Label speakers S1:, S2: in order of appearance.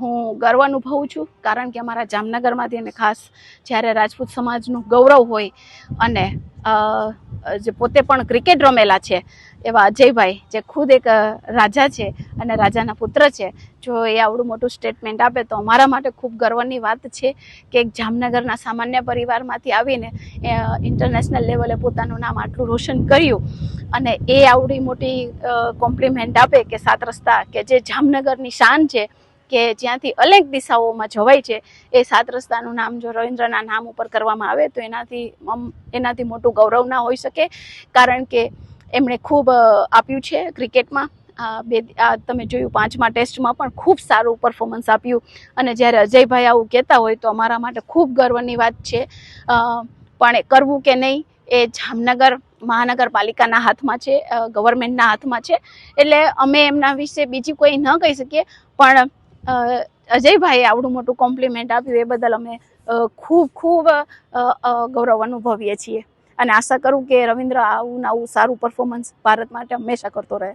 S1: હું ગર્વ અનુભવું છું, કારણ કે અમારા જામનગરમાંથી અને ખાસ જ્યારે રાજપૂત સમાજનું ગૌરવ હોય અને જે પોતે પણ ક્રિકેટ રમેલા છે, એવા અજયભાઈ જે ખુદ એક રાજા છે અને રાજાના પુત્ર છે, જો એ આવડું મોટું સ્ટેટમેન્ટ આપે તો અમારા માટે ખૂબ ગર્વની વાત છે કે એક જામનગરના સામાન્ય પરિવારમાંથી આવીને ઇન્ટરનેશનલ લેવલે પોતાનું નામ આટલું રોશન કર્યું અને એ આવડી મોટી કોમ્પ્લિમેન્ટ આપે કે સાત રસ્તા કે જે જામનગરની શાન છે કે જ્યાંથી અનેક દિશાઓમાં જવાય છે, એ સાત રસ્તાનું નામ જો રવિન્દ્રના નામ ઉપર કરવામાં આવે, તો એનાથી એનાથી મોટું ગૌરવ ના હોઈ શકે. કારણ કે એમણે ખૂબ આપ્યું છે ક્રિકેટમાં. બે તમે જોયું પાંચમા ટેસ્ટમાં પણ ખૂબ સારું પરફોર્મન્સ આપ્યું. અને જ્યારે અજયભાઈ આવું કહેતા હોય, તો અમારા માટે ખૂબ ગર્વની વાત છે. પણ એ કરવું કે નહીં, એ જામનગર મહાનગરપાલિકાના હાથમાં છે ગવર્મેન્ટના હાથમાં છે. એટલે અમે એમના વિશે બીજી કોઈ ન કહી શકીએ, પણ અજયભાઈએ આવડું મોટું કોમ્પ્લિમેન્ટ આપ્યું, એ બદલ અમે ખૂબ ખૂબ ગૌરવ અનુભવીએ છીએ. અને આશા કરું કે રવિન્દ્ર આવું આવું સારું પરફોર્મન્સ ભારત માટે હંમેશા કરતો રહે.